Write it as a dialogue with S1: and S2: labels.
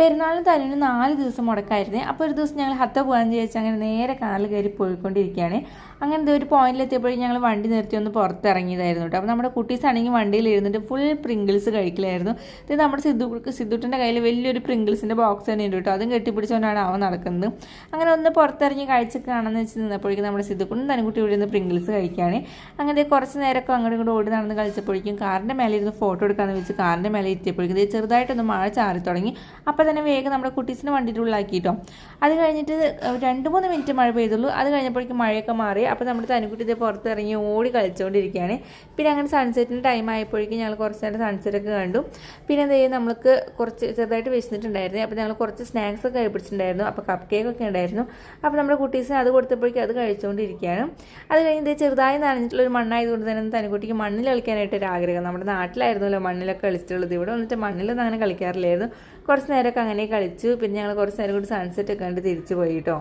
S1: പെരുന്നാളിന് തലേന്ന് നാല് ദിവസം മുടക്കായിരുന്നേ. അപ്പോൾ ഒരു ദിവസം ഞങ്ങൾ ഹത്ത പോകാമെന്ന് വിചാരിച്ച് അങ്ങനെ നേരെ കാറിൽ കയറി പോയിക്കൊണ്ടിരിക്കുകയാണ്. അങ്ങനെ ഒരു പോയിന്റിലെത്തിയപ്പോഴും ഞങ്ങൾ വണ്ടി നിർത്തി ഒന്ന് പുറത്തിറങ്ങിയതായിരുന്നു കേട്ടോ. അപ്പോൾ നമ്മുടെ കുട്ടീസ് ആണെങ്കിൽ വണ്ടിയിൽ ഇരുന്നിട്ട് ഫുൾ പ്രിങ്കിൾസ് കഴിക്കലായിരുന്നു. ഇത് നമ്മുടെ സിദ്ധു സിദ്ധുട്ടിന്റെ കയ്യിൽ വലിയൊരു പ്രിങ്കിൾസിന്റെ ബോക്സ് തന്നെ ഉണ്ട് കേട്ടോ. അതും കെട്ടിപ്പിടിച്ചുകൊണ്ടാണ് അവൻ നടക്കുന്നത്. അങ്ങനെ ഒന്ന് പുറത്തിറങ്ങി കഴിച്ച് കാണാമെന്ന് വെച്ച് നിന്നപ്പോഴേക്കും നമ്മുടെ സിദ്ധുക്കുണ്ടും തനിക്കുട്ടി ഇവിടെ നിന്ന് പ്രിങ്കിൾസ് കഴിക്കുകയാണ്. അങ്ങനെ കുറച്ച് നേരമൊക്കെ അങ്ങോട്ടും ഇങ്ങോട്ട് ഓടി നടന്ന് കളിച്ചപ്പോഴേക്കും കാറിന്റെ മേലെ ഇരുന്ന് ഫോട്ടോ എടുക്കാമെന്ന് വെച്ച് കാറിന്റെ മേലെ എത്തിയപ്പോഴേക്കും ചെറുതായിട്ടൊന്ന് മഴ ചാറി തുടങ്ങി അപ്പോൾ തന്നെ വേഗം നമ്മുടെ കുട്ടീസിന് വണ്ടിയുടെ ഉള്ളിലാക്കിയിട്ടോ. അത് കഴിഞ്ഞിട്ട് രണ്ട് മൂന്ന് മിനിറ്റ് മഴ പെയ്തുള്ളൂ. അത് കഴിഞ്ഞപ്പോഴേക്കും മഴയൊക്കെ മാറി. അപ്പോൾ നമ്മുടെ തനിക്കുട്ടി ഇതേ പുറത്തിറങ്ങി ഓടി കളിച്ചുകൊണ്ടിരിക്കുകയാണ് പിന്നെ അങ്ങനെ സൺസെറ്റിന്റെ ടൈം ആയപ്പോഴേക്കും ഞങ്ങൾ കുറച്ച് നേരം സൺസെറ്റൊക്കെ കണ്ടു. പിന്നെ അതേ നമ്മൾക്ക് കുറച്ച് ചെറുതായിട്ട് വിശന്നിട്ടുണ്ടായിരുന്നു. അപ്പോൾ ഞങ്ങൾ കുറച്ച് സ്നാക്സ് ഒക്കെ കഴിപ്പിച്ചിട്ടുണ്ടായിരുന്നു. അപ്പോൾ കപ്പ് കേക്കൊക്കെ ഉണ്ടായിരുന്നു. അപ്പോൾ നമ്മുടെ കുട്ടീസിന് അത് കൊടുത്തപ്പോഴേക്കും അത് കഴിച്ചുകൊണ്ടിരിക്കുകയാണ് അത് കഴിഞ്ഞ് ഇതേ ചെറുതായി നനഞ്ഞിട്ടുള്ള ഒരു മണ്ണായതുകൊണ്ട് തന്നെ തനിക്കുട്ടിക്ക് മണ്ണിൽ കളിക്കാനായിട്ട് ഒരു ആഗ്രഹം. നമ്മുടെ നാട്ടിലായിരുന്നല്ലോ മണ്ണിലൊക്കെ കളിച്ചിട്ടുള്ളത്. ഇവിടെ വന്നിട്ട് മണ്ണിലൊന്നും അങ്ങനെ കളിക്കാറില്ലായിരുന്നു. കുറച്ച് നേരമൊക്കെ അങ്ങനെ കളിച്ചു. പിന്നെ ഞങ്ങൾ കുറച്ച് നേരം കൂടി സൺസെറ്റ് കണ്ട് തിരിച്ചു പോയി കേട്ടോ